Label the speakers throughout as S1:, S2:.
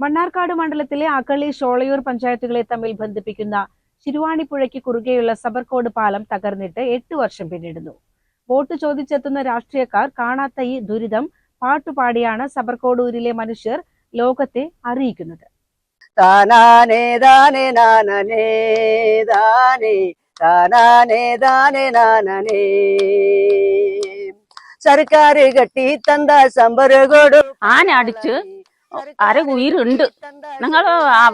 S1: മണ്ണാർക്കാട് മണ്ഡലത്തിലെ അകളി ഷോളയൂർ പഞ്ചായത്തുകളെ തമ്മിൽ ബന്ധിപ്പിക്കുന്ന ശിരുവാണിപ്പുഴയ്ക്ക് കുറുകെയുള്ള സബർകോട് പാലം തകർന്നിട്ട് എട്ട് വർഷം പിന്നിടുന്നു. വോട്ട് ചോദിച്ചെത്തുന്ന രാഷ്ട്രീയക്കാർ കാണാത്ത ഈ ദുരിതം പാട്ടുപാടിയാണ് സബർകോടൂരിലെ മനുഷ്യർ ലോകത്തെ അറിയിക്കുന്നത്.
S2: താനാനേ താനാനേ സർക്കാർ കെട്ടി തந்த സബർകോട്
S3: ആന അടിച്ച് അര ഉയരുണ്ട് നിങ്ങൾ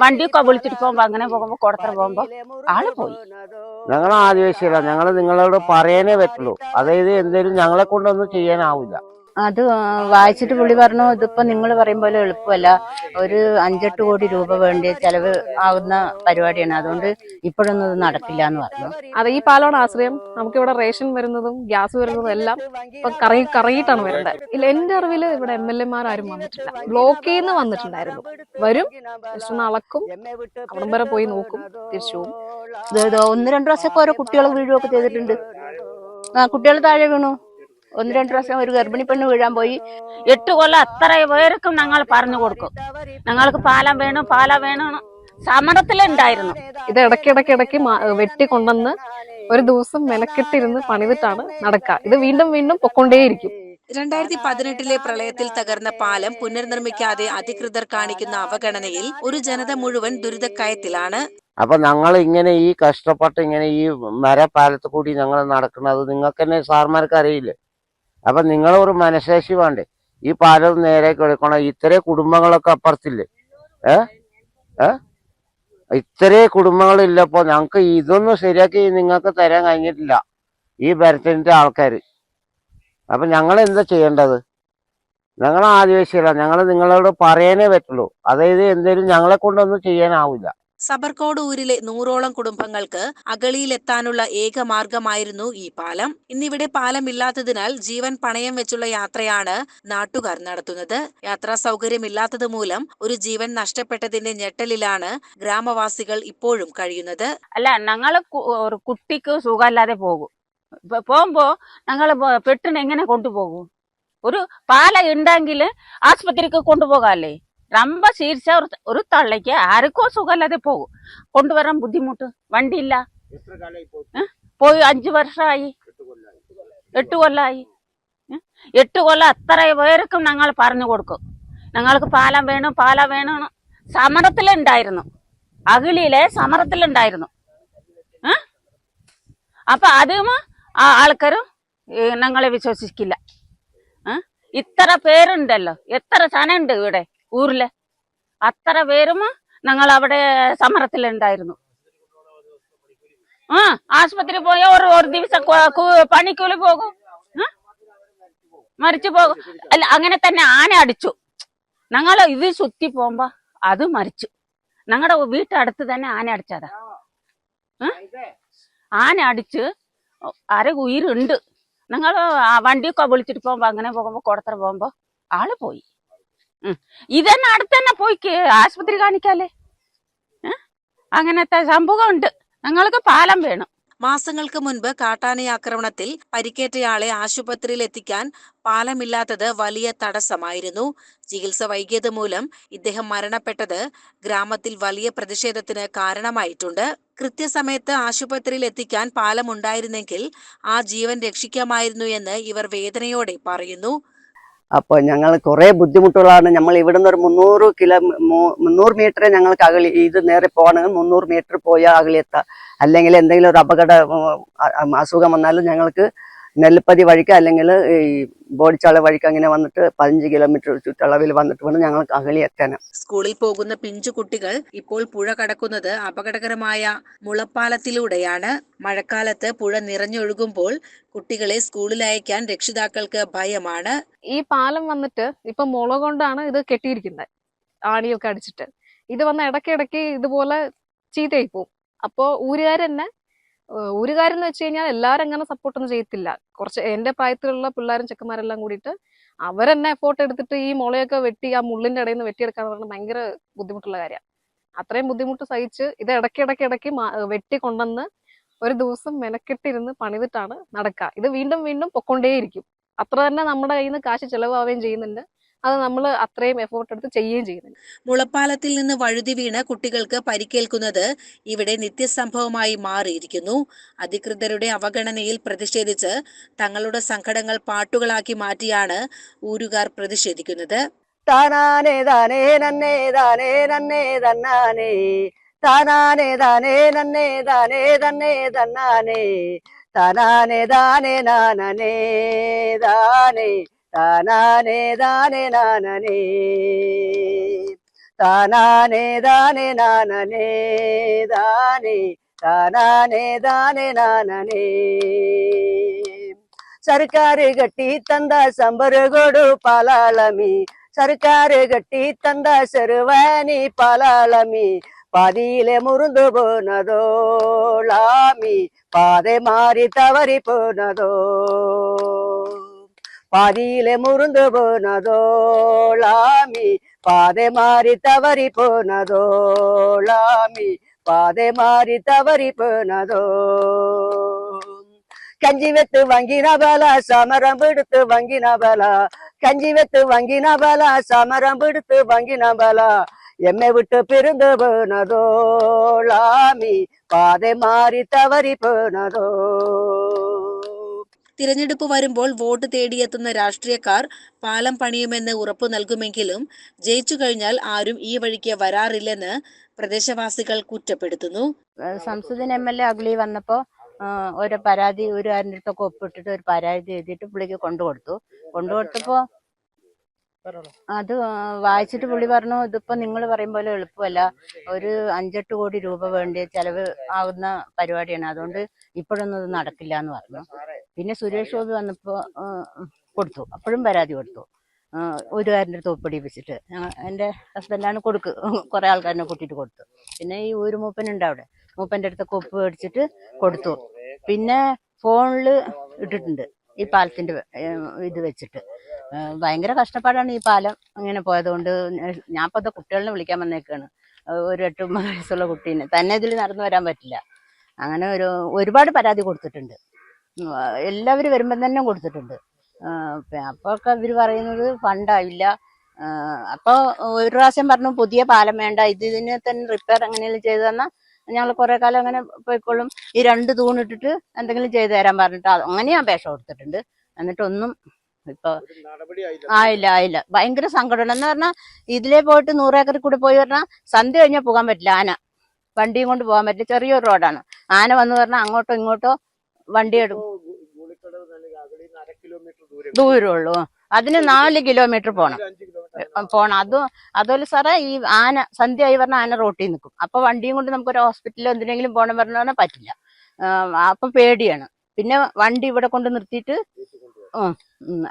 S3: വണ്ടിയൊക്കെ വിളിച്ചിട്ട് പോകുമ്പോ അങ്ങനെ പോകുമ്പോ കൊടുത്തറ പോകുമ്പോ ആൾ പോയി.
S4: ഞങ്ങൾ ആദിവാസികളാണ് ഞങ്ങൾ നിങ്ങളോട് പറയാനേ പറ്റുള്ളൂ. അതായത് എന്തേലും ഞങ്ങളെ കൊണ്ടൊന്നും ചെയ്യാനാവില്ല
S5: അത് വായിച്ചിട്ട് പുള്ളി പറഞ്ഞു ഇതിപ്പോ നിങ്ങൾ പറയും പോലെ എളുപ്പമല്ല. ഒരു അഞ്ചെട്ട് കോടി രൂപ വേണ്ടി ചെലവ് ആകുന്ന പരിപാടിയാണ്. അതുകൊണ്ട് ഇപ്പോഴൊന്നും ഇത് നടക്കില്ല എന്ന് പറഞ്ഞു.
S6: അതെ ഈ പാലമാണ് ആശ്രയം. നമുക്ക് ഇവിടെ റേഷൻ വരുന്നതും ഗ്യാസ് വരുന്നതും എല്ലാം ഇപ്പൊ കറങ്ങി കറങ്ങിയിട്ടാണ് വരുന്നത് ഇല്ല എന്റെ അറിവിൽ ഇവിടെ എം എൽ എമാർ ആരും വന്നിട്ടില്ല. ബ്ലോക്കിൽ നിന്ന് വന്നിട്ടുണ്ടായിരുന്നു. വരും ജസ്റ്റ് ഒന്ന് അളക്കും അവിടം വരെ പോയി നോക്കും തിരിച്ചു പോകും.
S5: ഒന്ന് രണ്ടു പ്രാവശ്യമൊക്കെ ഓരോ കുട്ടികളെ വീഴുകയൊക്കെ ചെയ്തിട്ടുണ്ട്. ആ കുട്ടികൾ താഴെ വീണു. ഒന്ന് രണ്ട് പ്രാവശ്യം ഒരു ഗർഭിണി പെണ്ണ് വീഴാൻ പോയി.
S3: എട്ട് കൊല്ലം അത്ര പേർക്കും ഞങ്ങൾ പറഞ്ഞു കൊടുക്കും. ഞങ്ങൾക്ക് പാലം വേണം? പാലം വേണം സമരത്തിലുണ്ടായിരുന്നു.
S6: ഇത് ഇടയ്ക്കിടയ്ക്ക് ഇടയ്ക്ക് വെട്ടി കൊണ്ടുവന്ന് ഒരു ദിവസം മെനക്കെട്ടിരുന്ന് പണിതിട്ടാണ് നടക്കുക. ഇത് വീണ്ടും വീണ്ടും പൊക്കൊണ്ടേയിരിക്കും.
S7: രണ്ടായിരത്തി പതിനെട്ടിലെ പ്രളയത്തിൽ തകർന്ന പാലം പുനർനിർമ്മിക്കാതെ അധികൃതർ കാണിക്കുന്ന അവഗണനയിൽ ഒരു ജനത മുഴുവൻ ദുരിതക്കയത്തിലാണ്.
S4: അപ്പൊ ഞങ്ങൾ ഇങ്ങനെ ഈ കഷ്ടപ്പെട്ട് ഇങ്ങനെ ഈ മരപ്പാലത്ത് കൂടി ഞങ്ങൾ നടക്കുന്നത് നിങ്ങൾക്ക് തന്നെ സാർമാർക്ക് അറിയില്ലേ അപ്പൊ നിങ്ങൾ ഒരു മനശേഷി വേണ്ടേ? ഈ പാലം നേരെ കൊടുക്കണം ഇത്രേ കുടുംബങ്ങളൊക്കെ അപ്പുറത്തില്ലേ? ഏ? ഏ? ഇത്രേ കുടുംബങ്ങളില്ലപ്പോ ഞങ്ങക്ക് ഇതൊന്നും ശരിയാക്കി നിങ്ങൾക്ക് തരാൻ കഴിഞ്ഞിട്ടില്ല. ഈ ഭരത്തിന്റെ ആൾക്കാര്. അപ്പൊ ഞങ്ങൾ എന്താ ചെയ്യേണ്ടത്? ഞങ്ങൾ ആദിവാസികളാ ഞങ്ങൾ നിങ്ങളോട് പറയാനേ പറ്റുള്ളൂ. അതായത് എന്തേലും ഞങ്ങളെ കൊണ്ടൊന്നും ചെയ്യാനാവില്ല
S7: സബർകോട് ഊരിലെ നൂറോളം കുടുംബങ്ങൾക്ക് അഗളിയിലെത്താനുള്ള ഏക മാർഗമായിരുന്നു ഈ പാലം. ഇന്നിവിടെ പാലമില്ലാത്തതിനാൽ ജീവൻ പണയം വെച്ചുള്ള യാത്രയാണ് നാട്ടുകാർ നടത്തുന്നത്. യാത്രാ സൗകര്യമില്ലാത്തത് മൂലം ഒരു ജീവൻ നഷ്ടപ്പെട്ടതിന്റെ ഞെട്ടലിലാണ് ഗ്രാമവാസികൾ ഇപ്പോഴും കഴിയുന്നത്.
S3: അല്ല ഞങ്ങൾ ഒരു കുട്ടിക്ക് സുഖമില്ലാതെ പോകും. പോകുമ്പോ ഞങ്ങൾ പെട്ടിന് എങ്ങനെ കൊണ്ടുപോകും? ഒരു പാല ഉണ്ടെങ്കിൽ ആസ്പത്രിക്ക് കൊണ്ടുപോകാല്ലേ? ரொம்ப சீர்ச்சா ஒரு ஒரு തള്ളയ്ക്ക് ആർക്കോ സുഖമില്ലാതെ പോകും കൊണ്ടുവരാൻ ബുദ്ധിമുട്ട് വണ്ടിയില്ല ഏ? പോയി അഞ്ചു വർഷമായി എട്ട് കൊല്ലായി ഏ? എട്ട് കൊല്ലം അത്ര പേർക്കും ഞങ്ങൾ പറഞ്ഞു കൊടുക്കും ഞങ്ങൾക്ക് പാലം വേണം പാലം വേണം സമരത്തിലുണ്ടായിരുന്നു അകിളിയിലെ സമരത്തിലുണ്ടായിരുന്നു ഏ? അപ്പൊ അതും ആ ആൾക്കാരും ഏ, ഞങ്ങളെ വിശ്വസിക്കില്ല ഏ? ഇത്ര പേരുണ്ടല്ലോ എത്ര ജനുണ്ട് ഇവിടെ ഊരിൽ. അത്ര പേരും ഞങ്ങൾ അവിടെ സമരത്തിലുണ്ടായിരുന്നു. ആ ആശുപത്രി പോയ ഒരു ഒരു ദിവസം പണിക്കൂലി പോകും. മരിച്ചു പോകും. അല്ല അങ്ങനെ തന്നെ ആന അടിച്ചു. ഞങ്ങൾ ഇത് ചുറ്റി പോകുമ്പോ അത് മരിച്ചു. ഞങ്ങളുടെ വീട്ടടുത്ത് തന്നെ ആന അടിച്ചതാ? ആന അടിച്ച് അര ഉയിരുണ്ട്. ഞങ്ങൾ വണ്ടിയൊക്കെ വിളിച്ചിട്ട് പോകുമ്പോ അങ്ങനെ പോകുമ്പോ കുടത്തറ പോകുമ്പോ ആൾ പോയി. ഇതന്നെ അടുത്തന്നെ പോയി ആശുപത്രി കാണിക്കാല്ലേ? ഏ? അങ്ങനത്തെ സംഭവം ഉണ്ട്. ഞങ്ങൾക്ക് പാലം വേണം.
S7: മാസങ്ങൾക്ക് മുൻപ് കാട്ടാന ആക്രമണത്തിൽ പരിക്കേറ്റയാളെ ആശുപത്രിയിൽ എത്തിക്കാൻ പാലമില്ലാത്തത് വലിയ തടസ്സമായിരുന്നു. ചികിത്സ വൈകിയത് മൂലം ഇദ്ദേഹം മരണപ്പെട്ടത് ഗ്രാമത്തിൽ വലിയ പ്രതിഷേധത്തിന് കാരണമായിട്ടുണ്ട്. കൃത്യസമയത്ത് ആശുപത്രിയിൽ എത്തിക്കാൻ പാലമുണ്ടായിരുന്നെങ്കിൽ ആ ജീവൻ രക്ഷിക്കാമായിരുന്നു എന്ന് ഇവർ വേദനയോടെ പറയുന്നു.
S2: അപ്പൊ ഞങ്ങൾ കുറെ ബുദ്ധിമുട്ടുകളാണ്. നമ്മൾ ഇവിടുന്ന് ഒരു മുന്നൂറ് കിലോ മുന്നൂറ് മീറ്റർ ഞങ്ങൾക്ക് അകലി ഇത് നേരെ പോകണമെങ്കിൽ മുന്നൂറ് മീറ്റർ പോയാൽ അകലെത്താം. അല്ലെങ്കിൽ എന്തെങ്കിലും ഒരു അപകട അസുഖം വന്നാലും ഞങ്ങൾക്ക് നെല്ലിപ്പതി വഴിക്ക് അല്ലെങ്കിൽ ഈ ബോഡിച്ചാള വഴിക്ക് അങ്ങനെ വന്നിട്ട് പതിനഞ്ച് കിലോമീറ്റർ ചുറ്റളവിൽ വന്നിട്ട് വേണം ഞങ്ങൾക്ക് അകലി എത്താൻ.
S7: സ്കൂളിൽ പോകുന്ന പിഞ്ചു കുട്ടികൾ ഇപ്പോൾ പുഴ കടക്കുന്നത് അപകടകരമായ മുളപ്പാലത്തിലൂടെയാണ്. മഴക്കാലത്ത് പുഴ നിറഞ്ഞൊഴുകുമ്പോൾ കുട്ടികളെ സ്കൂളിൽ അയക്കാൻ രക്ഷിതാക്കൾക്ക് ഭയമാണ്.
S6: ഈ പാലം വന്നിട്ട് ഇപ്പൊ മുള കൊണ്ടാണ് ഇത് കെട്ടിയിരിക്കുന്നത് ആണിയൊക്കെ അടിച്ചിട്ട്. ഇത് വന്ന ഇടയ്ക്കിടയ്ക്ക് ഇതുപോലെ ചീത്തയായി പോകും അപ്പോ ഊരുകാർ തന്നെ ഏഹ് എന്ന് വെച്ച് കഴിഞ്ഞാൽ എല്ലാവരും അങ്ങനെ സപ്പോർട്ടൊന്നും ചെയ്യത്തില്ല. കുറച്ച് എന്റെ പ്രായത്തിലുള്ള പിള്ളേരും ചെക്കന്മാരെല്ലാം കൂടിയിട്ട് അവരെന്നെ എഫോർട്ട് എടുത്തിട്ട് ഈ മുളയൊക്കെ വെട്ടി ആ മുള്ളിന്റെ ഇടയിൽ നിന്ന് വെട്ടിയെടുക്കാന്ന് പറഞ്ഞാൽ ഭയങ്കര ബുദ്ധിമുട്ടുള്ള കാര്യമാണ് അത്രയും ബുദ്ധിമുട്ട് സഹിച്ച് ഇത് ഇടയ്ക്ക് ഇടയ്ക്ക് ഇടയ്ക്ക് വെട്ടി കൊണ്ടുവന്ന് ഒരു ദിവസം മെനക്കെട്ടിരുന്ന് പണിതിട്ടാണ് നടക്കുക ഇത് വീണ്ടും വീണ്ടും പൊക്കൊണ്ടേയിരിക്കും. അത്ര തന്നെ നമ്മുടെ കയ്യിൽ നിന്ന് കാശ് ചെലവാവുകയും ചെയ്യുന്നുണ്ട്. അത് നമ്മൾ അത്രയും എഫോർട്ട് എടുത്ത് ചെയ്യുകയും ചെയ്യുന്നുണ്ട്
S7: മുളപ്പാലത്തിൽ നിന്ന് വഴുതി വീണ് കുട്ടികൾക്ക് പരിക്കേൽക്കുന്നത് ഇവിടെ നിത്യസംഭവമായി മാറിയിരിക്കുന്നു. അധികൃതരുടെ അവഗണനയിൽ പ്രതിഷേധിച്ച് തങ്ങളുടെ സങ്കടങ്ങൾ പാട്ടുകളാക്കി മാറ്റിയാണ് ഊരുകാർ പ്രതിഷേധിക്കുന്നത്.
S2: താനാനേ താനേ നന്നേ താനേ നന്നേ തന്നാനേ. താനാനേ താനേ നന്നേ താനേ തന്നേ തന്നാനേ. താനാനേ താനേ നാനനേ താനേ. தானானே தானே நானே தானானே தானே நானே தானே தானானே தானே நானே ಸರ್ಕಾರಿ ಗಟ್ಟಿ ತಂದ ಸಂಬರಗೋಡು ಪಾಲಾಲಮಿ ಸರ್ಕಾರಿ ಗಟ್ಟಿ ತಂದ ಸರ್ವಾನಿ ಪಾಲಾಲಮಿ பாதியிலே முருந்து போனதோ லாமி. பாதை மாறி தவறி போனதோ பாதியிலே முருந்து போனதோலாமி பாதை மாறி தவறி போனதோலாமி பாதை மாறி தவறி போனதோ. கஞ்சி வெத்து வங்கினபலா சமரம் பிடித்து வங்கினபலா கஞ்சி வெத்து வங்கினபலா சமரம் பிடித்து வங்கினபலா எம்மை விட்டு பிரிந்து போனதோ லாமி பாதை மாறி தவறி போனதோ.
S7: തിരഞ്ഞെടുപ്പ് വരുമ്പോൾ വോട്ട് തേടിയെത്തുന്ന രാഷ്ട്രീയക്കാർ പാലം പണിയുമെന്ന് ഉറപ്പു നൽകുമെങ്കിലും ജയിച്ചു കഴിഞ്ഞാൽ ആരും ഈ വഴിക്ക് വരാറില്ലെന്ന് പ്രദേശവാസികൾ കുറ്റപ്പെടുത്തുന്നു.
S5: സംസദിന് എം എൽ എ അഗ്ലി വന്നപ്പോ ഒരു പരാതി ഒരു ആരുടെ അടുത്തൊക്കെ ഒപ്പിട്ടിട്ട് ഒരു പരാതി എഴുതിയിട്ട് പുള്ളിക്ക് കൊണ്ടുകൊടുത്തു. കൊണ്ടുകൊടുത്തപ്പോ അത് വായിച്ചിട്ട് പുള്ളി പറഞ്ഞു ഇതിപ്പോ നിങ്ങൾ പറയും പോലെ എളുപ്പമല്ല. ഒരു അഞ്ചെട്ട് കോടി രൂപ വേണ്ടി ചെലവ് ആകുന്ന പരിപാടിയാണ്. അതുകൊണ്ട് ഇപ്പോഴൊന്നും ഇത് നടക്കില്ല എന്ന് പറഞ്ഞു. പിന്നെ സുരേഷ് ഗോപി വന്നപ്പോ കൊടുത്തു. അപ്പോഴും പരാതി കൊടുത്തു. ആ, ഒരു കാരന്റെ തോപ്പടി വെച്ചിട്ട്. എന്റെ ഹസ്ബൻഡാണ് കൊടുക്ക് കുറെ ആൾക്കാരനെ കൂട്ടിയിട്ട് കൊടുത്തു. പിന്നെ ഈ ഒരു മൂപ്പനുണ്ട് അവിടെ. മൂപ്പന്റെ അടുത്തൊക്കെ ഒപ്പ് മേടിച്ചിട്ട് കൊടുത്തു. പിന്നെ ഫോണിൽ ഇട്ടിട്ടുണ്ട്. ഈ പാലത്തിന്റെ ഇത് വെച്ചിട്ട്. ഭയങ്കര കഷ്ടപ്പാടാണ് ഈ പാലം അങ്ങനെ പോയതുകൊണ്ട്. ഞാൻ ദാ കുട്ടികളെ വിളിക്കാൻ വന്നേക്കാണ്. ഒരു എട്ട് വയസ്സുള്ള കുട്ടീനെ. തന്നെ ഇതിൽ നടന്നു വരാൻ പറ്റില്ല. അങ്ങനെ ഒരു ഒരുപാട് പരാതി കൊടുത്തിട്ടുണ്ട്. എല്ലാവരും വരുമ്പം തന്നെ കൊടുത്തിട്ടുണ്ട്. അപ്പൊ ഒക്കെ ഇവർ പറയുന്നത് ഫണ്ടായില്ല അപ്പൊ ഒരു പ്രാവശ്യം പറഞ്ഞു പുതിയ പാലം വേണ്ട ഇത് ഇതിനെ തന്നെ റിപ്പയർ എങ്ങനെയെങ്കിലും ചെയ്തു തന്നാൽ ഞങ്ങൾ കുറെ കാലം അങ്ങനെ പോയിക്കോളും ഈ രണ്ട് തൂണിട്ടിട്ട് എന്തെങ്കിലും ചെയ്തു തരാൻ പറഞ്ഞിട്ട് അത് അങ്ങനെ ഞാൻ അപേക്ഷ കൊടുത്തിട്ടുണ്ട്. എന്നിട്ടൊന്നും ഇപ്പൊ ആയില്ല ആയില്ല. ഭയങ്കര സങ്കടം. എന്ന് പറഞ്ഞാൽ ഇതിലേ പോയിട്ട് നൂറേക്കറിൽ കൂടെ പോയി പറഞ്ഞാൽ സന്ധ്യ കഴിഞ്ഞാൽ പോകാൻ പറ്റില്ല ആന. വണ്ടിയും കൊണ്ട് പോകാൻ പറ്റില്ല. ചെറിയൊരു റോഡാണ് ആന വന്ന് പറഞ്ഞാൽ അങ്ങോട്ടോ ഇങ്ങോട്ടോ വണ്ടി എടുക്കും ദൂരമുള്ളൂ അതിന് നാല് കിലോമീറ്റർ പോണം. പോണം. അതും അതുപോലെ സാറേ ഈ ആന സന്ധ്യ ആയി പറഞ്ഞാൽ ആന റോട്ടിൽ നിൽക്കും. അപ്പൊ വണ്ടിയും കൊണ്ട് നമുക്ക് ഒരു ഹോസ്പിറ്റലിലോ എന്തിനെങ്കിലും പോകണം പറഞ്ഞു പറഞ്ഞാൽ പറ്റില്ല. അപ്പൊ പേടിയാണ്. പിന്നെ വണ്ടി ഇവിടെ കൊണ്ട് നിർത്തിയിട്ട്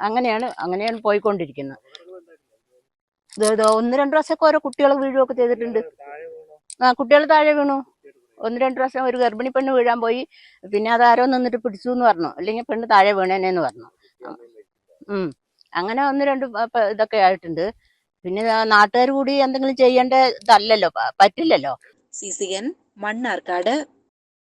S5: അങ്ങനെയാണ് അങ്ങനെയാണ് പോയിക്കൊണ്ടിരിക്കുന്നത്. ഒന്ന് രണ്ട് പ്രാവശ്യമൊക്കെ ഓരോ കുട്ടികൾ വീഴുകയൊക്കെ ചെയ്തിട്ടുണ്ട്. ആ കുട്ടികൾ താഴെ വീണു. ഒന്ന് രണ്ട് പ്രാവശ്യം ഒരു ഗർഭിണി പെണ്ണ് വീഴാൻ പോയി. പിന്നെ അതാരോ നിന്നിട്ട് പിടിച്ചു എന്ന് പറഞ്ഞു. അല്ലെങ്കിൽ പെണ്ണ് താഴെ വീണേനെന്ന് പറഞ്ഞു. ഉം. അങ്ങനെ ഒന്ന് രണ്ട് ഇതൊക്കെ ആയിട്ടുണ്ട്. പിന്നെ നാട്ടുകാർ കൂടി എന്തെങ്കിലും ചെയ്യേണ്ട ഇതല്ലല്ലോ പറ്റില്ലല്ലോ?
S7: C C N Mannarkkad